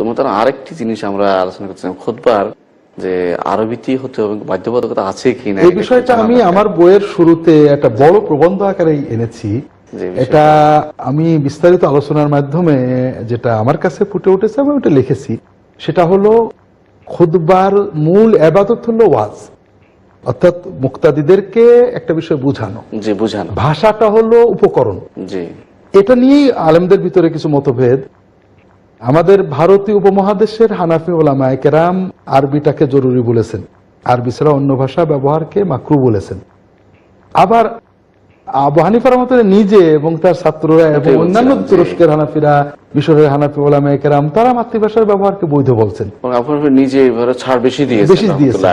তো মোতার আরেকটি জিনিস আমরা আলোচনা করছিলাম খুদবার যে আরবিতেই হতে হবে বাধ্যবাধকতা আছে কি না? এই বিষয়টা আমি আমার বইয়ের শুরুতে একটা বড় প্রবন্ধ আকারে এনেছি। এটা আমি বিস্তারিত আলোচনার মাধ্যমে যেটা আমার কাছে ফুটে উঠেছে আমি ওটা লিখেছি সেটা হলো খুদবার মূল আবাদত হলো ওয়াজ। অর্থাৎ মুক্তাদিদেরকে একটা বিষয় বোঝানো। জি বুঝানো। ভাষাটা হলো উপকরণ। জি। এটা নিয়েই আলেমদের ভিতরে কিছু মতভেদ। আমাদের ভারতীয় উপমহাদেশের হানাফি ওলামায় কেরাম আরবিটাকে জরুরি বলেছেন। আরবি ছাড়া অন্য ভাষা ব্যবহারকে মাকরু বলেছেন। আবার আবু হানিফার মতো নিজে এবং তার ছাত্ররা এবং অন্যান্য তুরস্কের হানাফিরা মিশরের হানাফি ওলামায় কেরাম তারা মাতৃভাষার ব্যবহারকে বৈধ বলছেন। নিজে ছাড় বেশি দিয়েছে বেশি দিয়েছে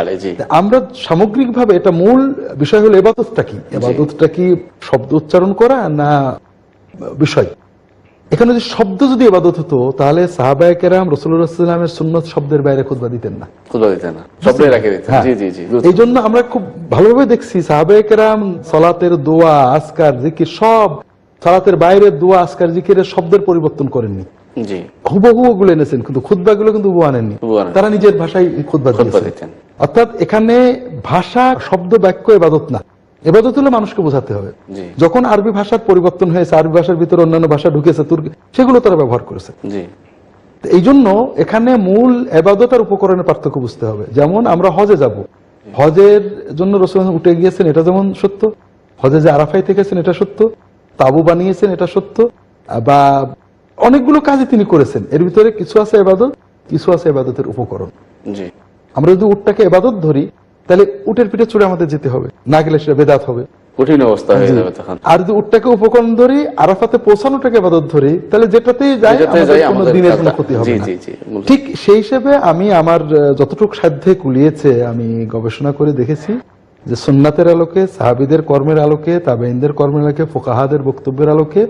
আমরা সামগ্রিকভাবে এটা মূল বিষয় হলো এবাদতটা কি? এবাদতটা কি শব্দ উচ্চারণ করা না বিষয়? এখানে যদি শব্দ যদি এবাদত হতো তাহলে সাহাবায় কেরাম রসুল্লাহামের সুন্নত শব্দের বাইরে খুদবা দিতেন না। খুদবা দিতে না। সবটাই রাখে দিতেন। হ্যাঁ। জি জি জি এই জন্য আমরা খুব ভালোভাবে দেখছি সাহাবায় কেরাম সলাতের দোয়া আসকার জিকির সব সালাতের বাইরের দোয়া আসকার জিকিরের শব্দের পরিবর্তন করেননি। হুবহু ওগুলো এনেছেন কিন্তু খুদবা গুলো কিন্তু হুবহু আনেননি। তারা নিজের ভাষায় দিয়েছেন। অর্থাৎ এখানে ভাষা শব্দ বাক্য এবাদত না। এবাদত হলে মানুষকে বোঝাতে হবে। যখন আরবি ভাষার পরিবর্তন হয়েছে আরবি ভাষার ভিতরে অন্যান্য ভাষা ঢুকেছে তুর্কি সেগুলো তারা ব্যবহার করেছে। এই জন্য এখানে মূল উপকরণের পার্থক্য বুঝতে হবে। যেমন আমরা হজে যাব। হজের জন্য রসুল উঠে গিয়েছেন এটা যেমন সত্য। হজে যে আরাফাই থেকেছেন এটা সত্য। তাবু বানিয়েছেন এটা সত্য। বা অনেকগুলো কাজই তিনি করেছেন। এর ভিতরে কিছু আছে এবাদত কিছু আছে এবাদতের উপকরণ। আমরা যদি উটটাকে এবাদত ধরি তাহলে উটের পিঠে চড়ে আমাদের যেতে হবে। না গেলে সেটা বেদাত হবে। কঠিন অবস্থা হয়ে যাবে তখন। আর যদি উটটাকে উপকরণ ধরি আরাফাতে পৌঁছানোটাকে এবাদত ধরি তাহলে যেটাতেই যাই কোনো দিনের কোনো ক্ষতি হবে না। ঠিক সেই হিসেবে আমি আমার যতটুকু সাধ্যে কুলিয়েছে আমি গবেষণা করে দেখেছি যে সুন্নাতের আলোকে সাহাবিদের কর্মের আলোকে তাবেইনদের কর্মের আলোকে ফোকাহাদের বক্তব্যের আলোকে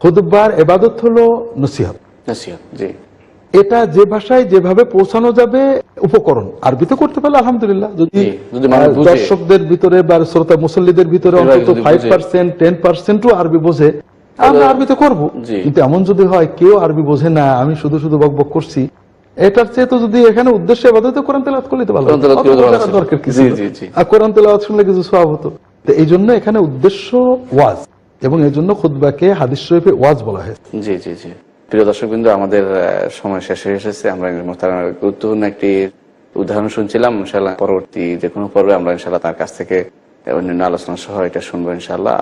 খুদবার এবাদত হলো নসিহত। নসিহত, জি। এটা যে ভাষায় যেভাবে পৌঁছানো যাবে উপকরণ। আরবিতে করতে পারলে আলহামদুলিল্লাহ। যদি। দর্শকদের ভিতরে বা শ্রোতা মুসল্লিদের ভিতরে অন্তত ফাইভ পার্সেন্ট টেন পার্সেন্টও আরবি বোঝে আমরা আরবিতে করব। কিন্তু এমন যদি হয় কেউ আরবি বোঝে না আমি শুধু শুধু বক বক করছি। এটার চেয়ে তো যদি এখানে উদ্দেশ্যে এবাদত কোরআন তেলাওয়াত করলে তো ভালো। দরকার কিছু। আর কোরআন তেলাওয়াত শুনলে কিছু সব হতো। তো এই জন্য এখানে উদ্দেশ্য ওয়াজ এবং এই জন্য খুদবাকে হাদিস শরীফে ওয়াজ বলা হয়েছে। জি জি জি। প্রিয় দর্শক বিন্দু আমাদের সময় শেষ হয়ে এসেছে। আমরা মোহতারামের গুরুত্বপূর্ণ একটি উদাহরণ শুনছিলাম। ইনশাল্লাহ পরবর্তী যে কোনো পর্বে আমরা ইনশাল্লাহ তার কাছ থেকে অন্যান্য আলোচনা সহ এটা শুনব ইনশাল্লাহ